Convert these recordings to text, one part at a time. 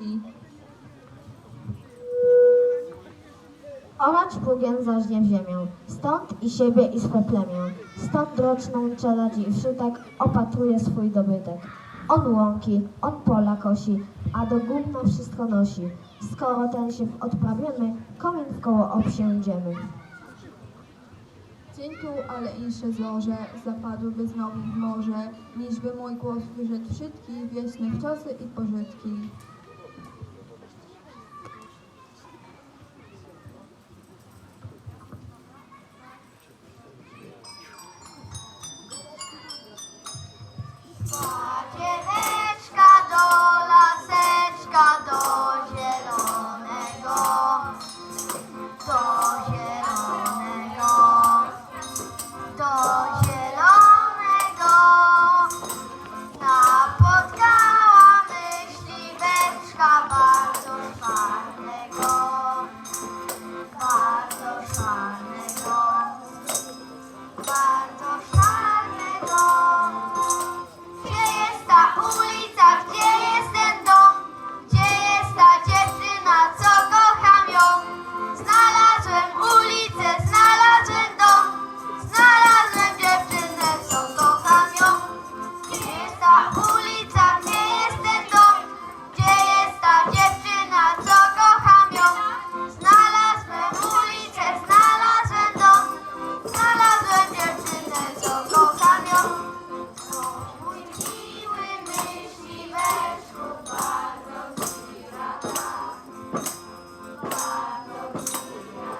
wszystkich. Orać pługiem zażnie w ziemię, stąd i siebie i swe plemię. Stąd roczną czeladzi i wszutek opatruje swój dobytek. On łąki, on pola kosi, a do gówna wszystko nosi. Skoro ten się odprawiemy, komin w koło obsiędziemy. Dzień tu, ale insze zorze zapadłyby znowu w morze, niż by mój głos wyrzec wszystkich wieśnych ciosy i pożytki.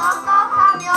먹어가며